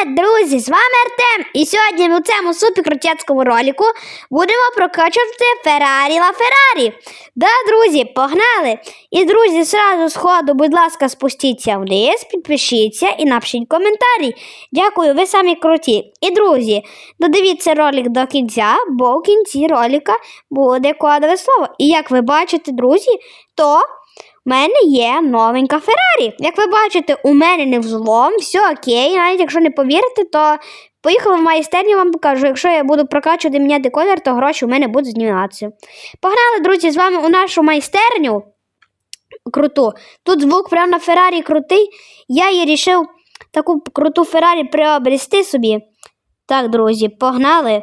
Привіт, друзі! З вами Артем. І сьогодні у цьому суперкрутецькому ролику будемо прокачувати Феррарі Ла Феррарі. Да, друзі, погнали! І, друзі, сразу з ходу, будь ласка, спустіться вниз, підпишіться і напишіть коментарі. Дякую, ви самі круті. І, друзі, додивіться ролик до кінця, бо у кінці ролика буде кодове слово. І як ви бачите, друзі, то у мене є новенька Феррарі. Як ви бачите, у мене не взлом, все окей. Навіть якщо не повірите, то поїхали в майстерню, вам покажу. Якщо я буду прокачувати міняти колір, то гроші у мене будуть зніматися. Погнали, друзі, з вами у нашу майстерню. Круту. Тут звук прямо на Феррарі крутий. Я її рішив таку круту Феррарі приобрести собі. Так, друзі, погнали.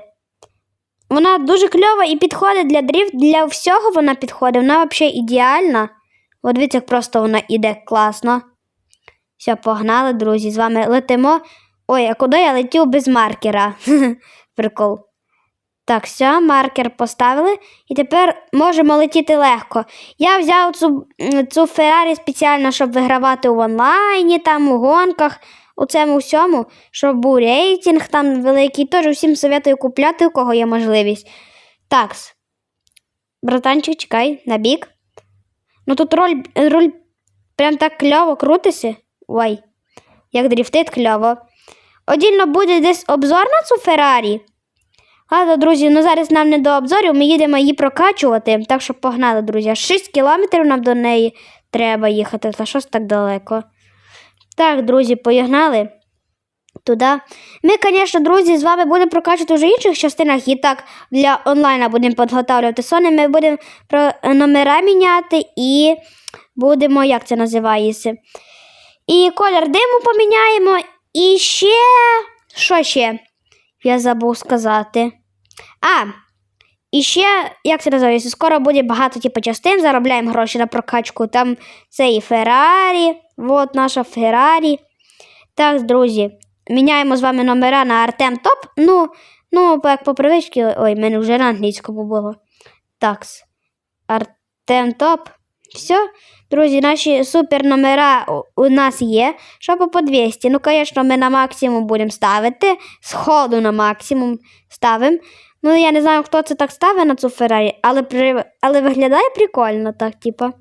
Вона дуже кльова і підходить для дріфт, для всього вона підходить. Вона взагалі ідеальна. От дивіться, як просто вона іде класно. Все, погнали, друзі. З вами летимо. Ой, а куди я летів без маркера? Прикол. Так, все, маркер поставили. І тепер можемо летіти легко. Я взяв цю, цю Феррарі спеціально, щоб вигравати в онлайні, там, у гонках, у цьому всьому, щоб був рейтинг там великий. Тож всім советую купляти, у кого є можливість. Такс. Братанчик, чекай, на бік. Ну тут руль, руль прям так кльово крутиться. Ой, як дріфтить кльово. Одільно буде десь обзор на цю Феррарі. Ладно, друзі, ну зараз нам не до обзорів, ми їдемо її прокачувати. Так що погнали, друзі. 6 кілометрів нам до неї треба їхати, та щось так далеко. Так, друзі, погнали туди. Ми, звісно, друзі, з вами будемо прокачувати вже в інших частинах і так для онлайна будемо підготовлювати сони. Ми будемо про номера міняти і будемо, як це називається? І колір диму поміняємо. І ще. Що ще? Я забув сказати. А, і ще, як це називається? Скоро буде багато типу, частин, заробляємо гроші на прокачку. Там це і Феррарі. От наша Феррарі. Так, друзі, міняємо з вами номера на Артем Топ. Ну, ну, як по привичці, ой, в мене вже на англійському було. Такс. Артем Топ. Все, друзі, наші супер номера у- нас є. Що по по 200. Ну, звісно, ми на максимум будемо ставити. Сходу на максимум ставимо. Ну, я не знаю, хто це так ставить на цю Феррарі, але, при... але виглядає прикольно, так, типа.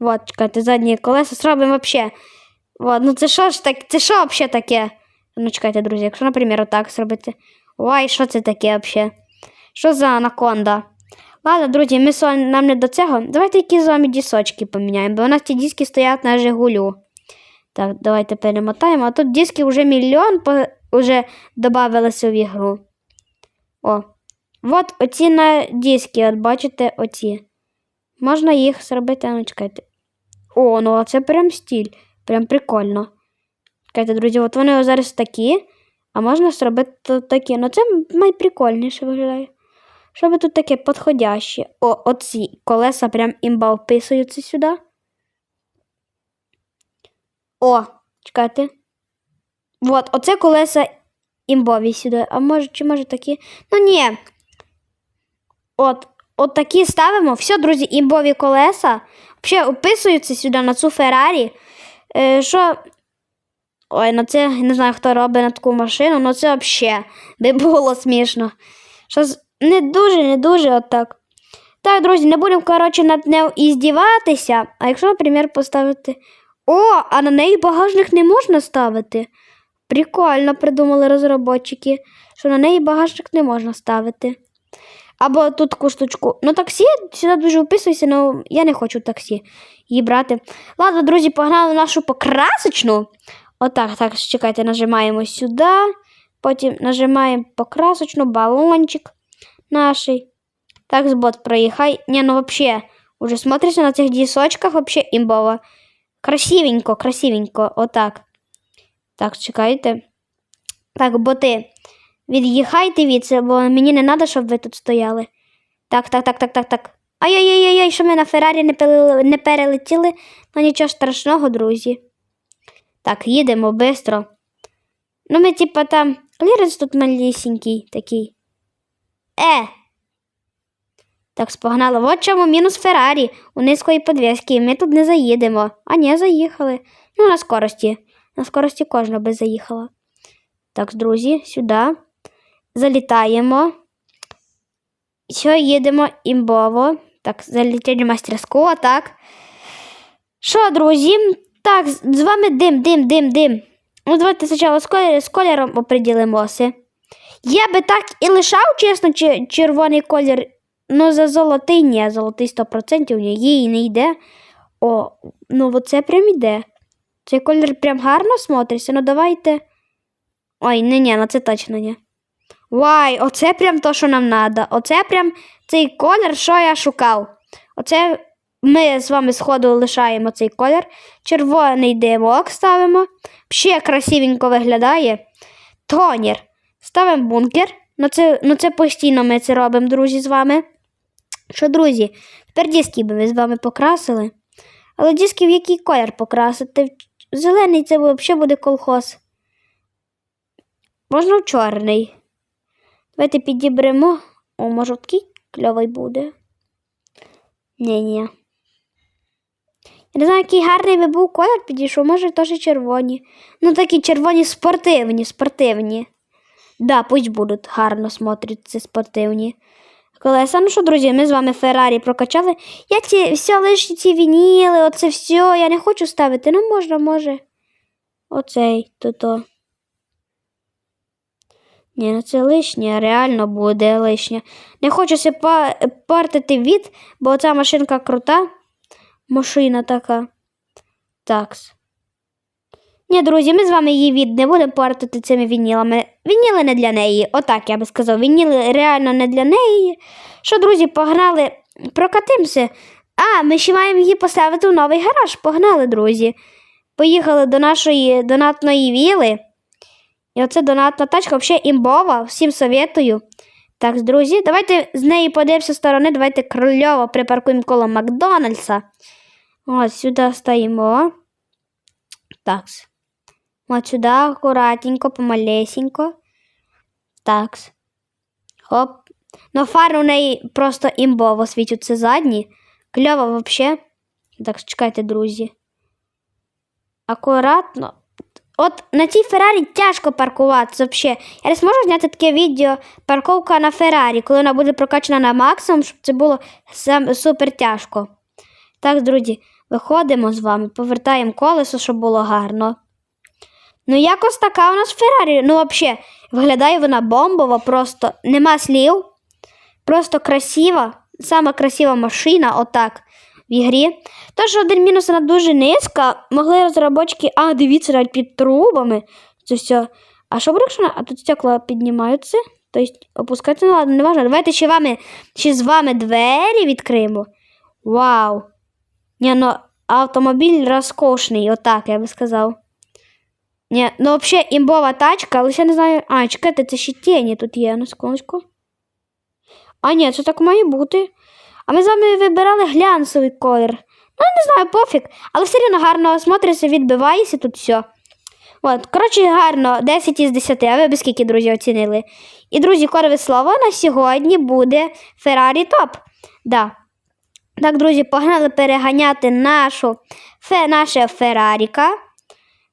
Вот, чекайте, задні колеса зробимо взагалі. Вот, ну це що ж так, це що взагалі таке? Ну, чекайте, друзі, якщо, наприклад, отак зробити. Ой, що це таке взагалі? Що за анаконда? Ладно, друзі, ми вами- нам не до цього. Давайте якісь з вами дісочки поміняємо, бо у нас ті диски стоять на Жигулю. Так, давайте перемотаємо. А тут диски вже мільйон по... вже додавалися в ігру. О. От оці на диски, от бачите, оці. Можна їх зробити, ну чекайте. О, ну це прям стиль. Прям прикольно. Чекайте, друзі, от вони зараз такі, а можна зробити такі. Ну це найприкольніше виглядає. Щоб тут таке підходяще. О, оці колеса прям імба вписуються сюди. О, чекайте. От, оце колеса імбові сюди. А може, чи може такі? Ну ні. От, от такі ставимо. Все, друзі, імбові колеса. Взагалі вписуються сюди на цю Феррарі. Е, що. Ой, ну це не знаю, хто робить на таку машину, ну це взагалі би було смішно. Щось не дуже, не дуже отак. Так, друзі, не будемо, коротше, над нею і здіватися. А якщо, наприклад, поставити. О, а на неї багажник не можна ставити. Прикольно придумали розробники, що на неї багажник не можна ставити. Або тут таку штучку. Ну, таксі сюди дуже вписується, але я не хочу таксі її брати. Ладно, друзі, погнали нашу покрасочну. Отак, так, чекайте, нажимаємо сюди. Потім нажимаємо покрасочну, балончик наш. Так, збот проїхай. Ні, ну вообще, уже смотришся на цих дісочках, вообще імбово. Красивенько, красивенько, отак. Так, чекайте. Так, боти. Від'їхайте від це, бо мені не треба, щоб ви тут стояли. Так, так, так, так, так, так. Ай-яй-яй-яй, що ми на Феррарі не, пили- не перелетіли, ну нічого страшного, друзі. Так, їдемо швидко. Ну, ми, типа, там. Кліренс тут малісінький такий. Е. Так, спогнали. От чому мінус Феррарі у низької подвіски. Ми тут не заїдемо. А ні, заїхали. Ну, на скорості. На скорості кожна би заїхала. Так, друзі, сюди. Залітаємо. Все, їдемо імбово. Так, залетіли мастерського, так. Що, друзі? Так, з вами дим, дим, дим, дим. Ну, давайте спочатку з, кольором оприділимося. Я би так і лишав, чесно, че- червоний колір. Ну, за золотий ні, золотий 100% ні, їй не йде. О, ну оце прям іде. Цей колір прям гарно смотриться. Ну давайте. Ой, не, ні, ну це точно ні. Вай, оце прям то, що нам треба. Оце прям цей колір, що я шукав. Оце ми з вами сходу лишаємо цей колір. Червоний димок ставимо. Ще красивенько виглядає. Тонір. Ставимо бункер. Ну це, ну це постійно ми це робимо, друзі, з вами. Що, друзі, тепер диски би ми з вами покрасили. Але диски в який колір покрасити? Зелений це взагалі буде колхоз. Можна в чорний. Давайте підіберемо. О, може, такий кльовий буде. Ні-ні. Не знаю, який гарний би був колір підійшов, може теж червоні. Ну, такі червоні спортивні, спортивні. Да, пусть будуть гарно смотряться спортивні. Колеса, ну що, друзі, ми з вами Феррарі прокачали. Я ці все лишні ці вініли, оце все, я не хочу ставити. Ну, можна, може. Оцей, то-то. Ні, ну це лишнє, реально буде лишнє. Не хочу се па- портити від, бо ця машинка крута. Машина така. Такс. Ні, друзі, ми з вами її від не будемо портити цими вінілами. Вініли не для неї. Отак я би сказав. Вініли реально не для неї. Що, друзі, погнали, прокатимося. А, ми ще маємо її поставити в новий гараж. Погнали, друзі. Поїхали до нашої донатної віли. І оце донатна тачка, взагалі імбова, всім советую. Так, друзі, давайте з неї подивимося сторони, давайте крольово припаркуємо коло Макдональдса. Ось сюди стоїмо. Так. От сюди акуратненько, помалесенько. Так. Хоп. Ну, фари у неї просто імбово світяться задні. Кльово взагалі. Так, чекайте, друзі. Акуратно. От на цій Феррарі тяжко паркуватися взагалі. Я не зможу зняти таке відео парковка на Феррарі, коли вона буде прокачана на максимум, щоб це було супер тяжко. Так, друзі, виходимо з вами, повертаємо колесо, щоб було гарно. Ну, якось така у нас Феррарі. Ну, взагалі, виглядає вона бомбово, просто нема слів. Просто красива. Сама красива машина, отак, в ігрі. Тож один мінус вона дуже низька. Могли розробочки. А, дивіться, навіть під трубами. Це все. А що буде, якщо А тут стекла піднімаються? Тобто опускаються, ну ладно, не важно. Давайте ще, вами, ще з вами двері відкриємо. Вау! Ні, ну автомобіль розкошний, отак, я би сказав. Ні, ну взагалі імбова тачка, але ще не знаю. А, чекайте, це ще тіні тут є, на секундочку. А, ні, це так має бути. А ми з вами вибирали глянцевий колір. Ну, не знаю, пофіг. Але все одно гарно смотриться, відбивається тут все. От, коротше, гарно, 10 із 10. А ви би скільки, друзі, оцінили? І, друзі, корове слово на сьогодні буде Ferrari Top. Да. Так, друзі, погнали переганяти нашу, фе, наше Ферраріка.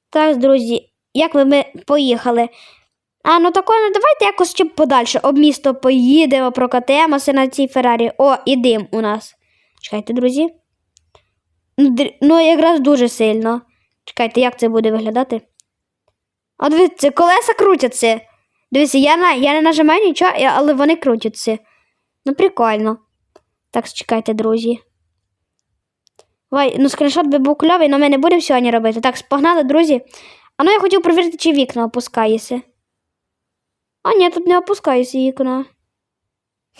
Так, друзі, як ви ми поїхали? А, ну тако, ну давайте якось ще подальше. Об місто поїдемо, прокатимося на цій Феррарі. О, і дим у нас. Чекайте, друзі. Ну, Ну, якраз дуже сильно. Чекайте, як це буде виглядати? О, дивіться, колеса крутяться. Дивіться, я, на, я не нажимаю нічого, але вони крутяться. Ну, прикольно. Так, чекайте, друзі. Ой, ну скріншот би був кльовий, але ми не будемо сьогодні робити. Так, погнали, друзі. А ну я хотів перевірити, чи вікна опускається. А, ні, тут не опускаються вікна.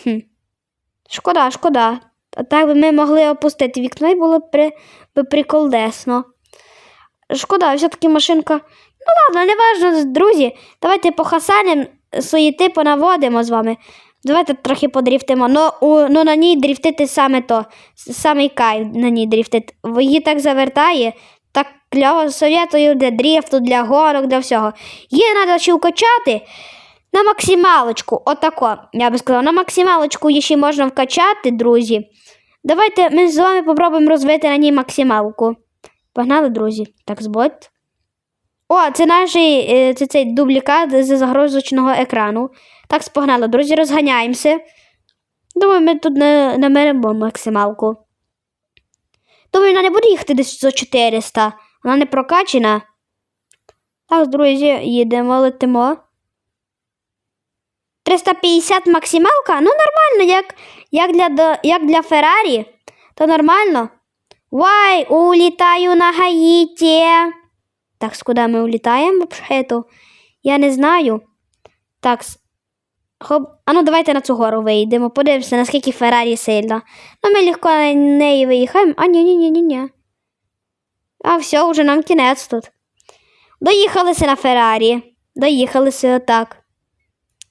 Хм. Шкода, шкода. А так би ми могли опустити вікно і було б при... би приколдесно. Шкода, все-таки машинка. Ну ладно, не важно, друзі. Давайте по хасаням свої типи наводимо з вами. Давайте трохи подріфтимо. Ну, у, ну на ній дріфтити саме то. с- Самий кайф на ній дріфтити. Її так завертає, так кльово советую для дріфту, для горок, для всього. Її треба ще вкачати на максималочку. Отако. Я би сказала, на максималочку її ще можна вкачати, друзі. Давайте ми з вами попробуємо розвити на ній максималку. Погнали, друзі. Так, збот. О, це наш е, це цей дублікат з загрузочного екрану. Так, спогнали, друзі, розганяємося. Думаю, ми тут не намеремо максималку. Думаю, вона не буде їхати десь за 400. Вона не прокачена. Так, друзі, їдемо, летимо. 350 максималка? Ну, нормально, як, як, для, як для Феррарі. То нормально. Вай, улітаю на Гаїті. Так, куди ми улітаємо взагалі? Я не знаю. Так. Хоп. А ну давайте на цю гору вийдемо. Подивимося, наскільки Феррарі сильна. Ну, ми легко на неї виїхаємо. А, ні, ні, ні, ні, ні. А все, вже нам кінець тут. Доїхалися на Феррарі. Доїхалися отак.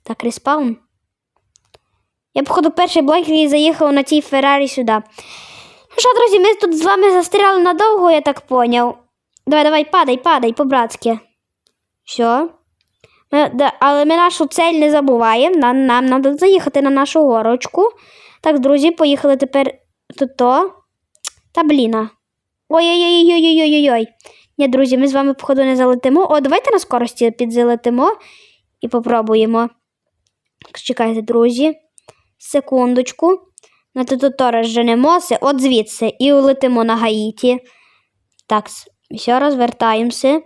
Так, респаун. Я, походу, перший блок і заїхав на цій Феррарі сюди. Ну що, друзі, ми тут з вами застряли надовго, я так поняв. Давай, давай, падай, падай, по-братськи. Що? Ми, да, але ми нашу цель не забуваємо. Нам, нам треба заїхати на нашу горочку. Так, друзі, поїхали тепер тут. то. Та бліна. Ой-ой-ой-ой-ой-ой-ой. Ні, друзі, ми з вами, походу, не залетимо. О, давайте на скорості підзалетимо і попробуємо. Чекайте, друзі. Секундочку. На тут розженемося, от звідси, і улетимо на Гаїті. Так, все, розвертаємося.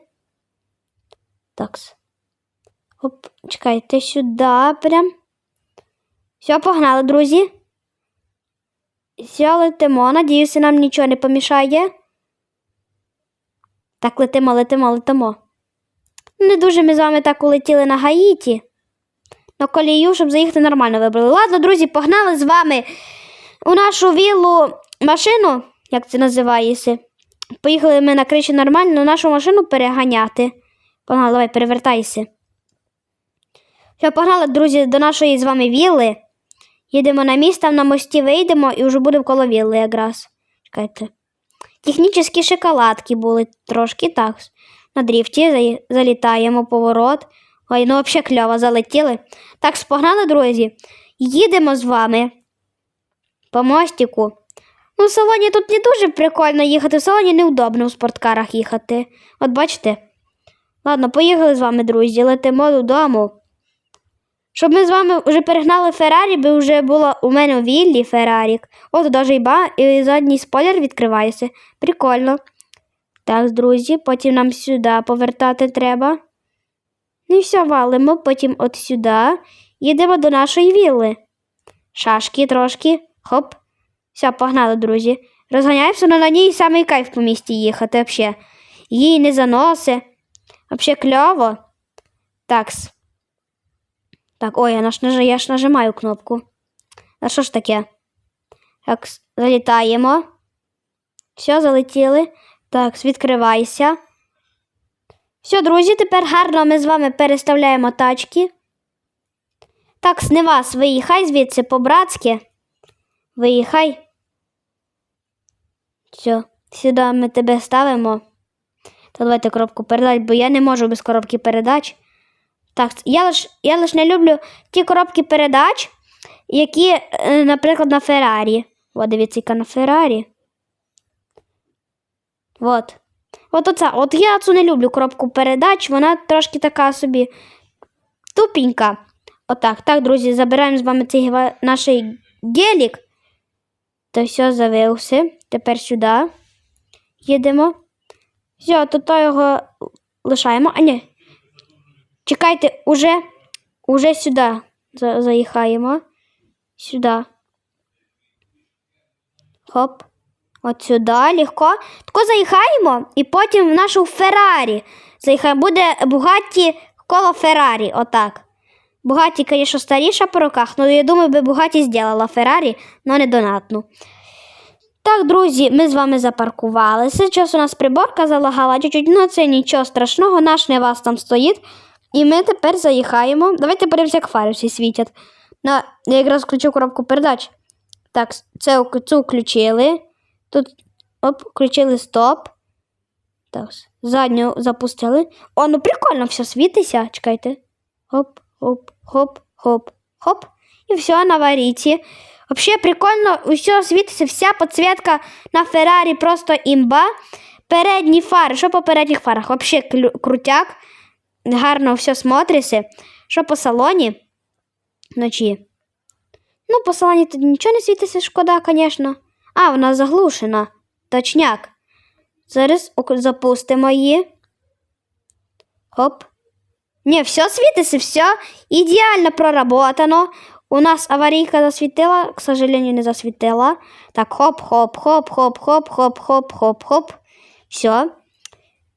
Так. Оп, чекайте сюди прям. Все, погнали, друзі. Все, летимо. Надіюся, нам нічого не помішає. Так, летимо, летимо, летимо. Не дуже ми з вами так улетіли на Гаїті. На колію, щоб заїхати нормально вибрали. Ладно, друзі, погнали з вами у нашу віллу машину, як це називається. Поїхали ми на криші нормально, нашу машину переганяти. Погнали, давай, перевертайся. Все, погнали, друзі, до нашої з вами вілли. Їдемо на місць, там на мості вийдемо і вже будемо коло вілли якраз. Чекайте. Технічні шоколадки були трошки так. На дріфті залітаємо поворот. Ой, ну взагалі кльово залетіли. Так, спогнали, друзі. Їдемо з вами по мостику. Ну, в салоні тут не дуже прикольно їхати, в салоні неудобно у спорткарах їхати. От бачите? Ладно, поїхали з вами, друзі, летимо додому. Щоб ми з вами вже перегнали Феррарі, би вже було у мене у віллі Феррарік. От навіть і, ба, і задній спойлер відкривається. Прикольно. Так, друзі, потім нам сюди повертати треба. Ну і все, валимо, потім от сюди. Їдемо до нашої вілли. Шашки трошки. Хоп. Все, погнали, друзі. Розганяємося, але на ній самий кайф по місті їхати взагалі. Її не заноси. Взагалі кльово. Такс. Так, ой, я, наш, я ж нажимаю кнопку. А що ж таке? Так, залітаємо. Все, залетіли. Так, відкривайся. Все, друзі, тепер гарно ми з вами переставляємо тачки. Так, не вас, виїхай звідси по-братськи. Виїхай. Все, сюди ми тебе ставимо. Та давайте коробку передач, бо я не можу без коробки передач. Так, я лиш, я лиш не люблю ті коробки передач, які, е, наприклад, на Феррарі. О, дивіться, яка на Феррарі. От. От оце. От я цю не люблю коробку передач, вона трошки така собі тупенька. Отак. Так, друзі, забираємо з вами цей наш гелік. Та все, завився. Тепер сюди. Їдемо. Все, тут то його лишаємо. А ні. Чекайте, уже, уже сюди за- заїхаємо. Сюди. Хоп. От сюди, легко. Тако заїхаємо і потім в нашу Феррарі. Заїхаємо. Буде Бугатті коло Феррарі. Отак. Бугатті, звісно, старіша по роках, але я думаю, би Бугатті зробила Феррарі, але не донатну. Так, друзі, ми з вами запаркувалися. Зараз у нас приборка залагала чуть-чуть, ну це нічого страшного, наш не вас там стоїть. І ми тепер заїхаємо. Давайте подивимося, як фари всі світять. На, я якраз включу коробку передач. Так, це, цю включили. Тут оп, включили стоп. Так, задню запустили. О, ну прикольно все світиться. Чекайте. Хоп, хоп, хоп, хоп, хоп. І все на варіті. Взагалі прикольно, усе світиться, вся підсвітка на Феррарі просто імба. Передні фари. Що по передніх фарах? Взагалі крутяк. Гарно все смотриться. Що по салоні? Вночі. Ну, по салоні тут нічого не світиться, шкода, звісно. А, вона заглушена. Точняк. Зараз запустимо її. Хоп. Ні, все світиться, все ідеально проработано. У нас аварійка засвітила, к сожалению, не засвітила. Так, хоп, хоп, хоп, хоп, хоп, хоп, хоп, хоп, хоп. Все.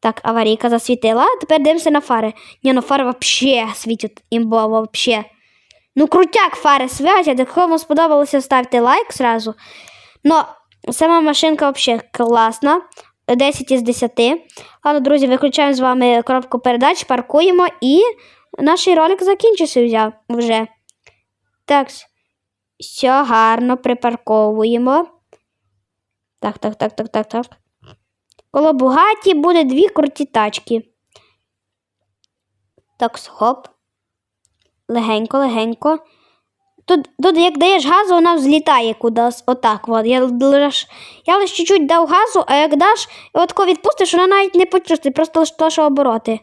Так, аварійка засвітила. Тепер дивимося на фари. Ні, ну фари вообще світять імбово, вообще. Ну, крутяк фари святять. Якщо вам сподобалося, ставте лайк сразу. Но сама машинка вообще класна. 10 із 10. Ладно, друзі, виключаємо з вами коробку передач, паркуємо і наш ролик закінчився вже. Так, все гарно припарковуємо. Так, так, так, так, так, так. Коло Бугаті буде дві круті тачки. Так, хоп. Легенько, легенько. Тут, тут як даєш газу, вона взлітає кудись. Отак. От. Я, лиш, я лише чуть-чуть дав газу, а як даш, отко відпустиш, вона навіть не почувствує, просто лише то, що обороти.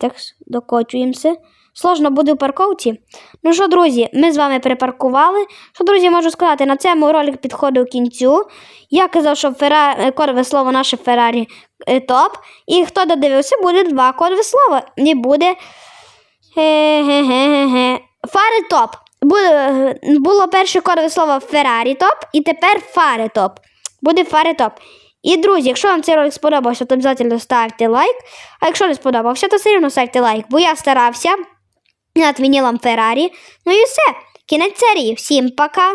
Так, докочуємося. Сложно буде в парковці. Ну що, друзі, ми з вами припаркували. Що, друзі, можу сказати, на цьому ролик підходив кінцю. Я казав, що Фера... кодове слово наше Феррарі е, топ. І хто додивився, буде два кодове слова. Не буде. Фари топ. Було перше кодове слово Феррарі топ, і тепер фари топ. Буде фари топ. І, друзі, якщо вам цей ролик сподобався, то обов'язково ставте лайк. А якщо не сподобався, то все одно ставте лайк, бо я старався над вінілом Феррарі. Ну і все. Кінець серії. Всім пока!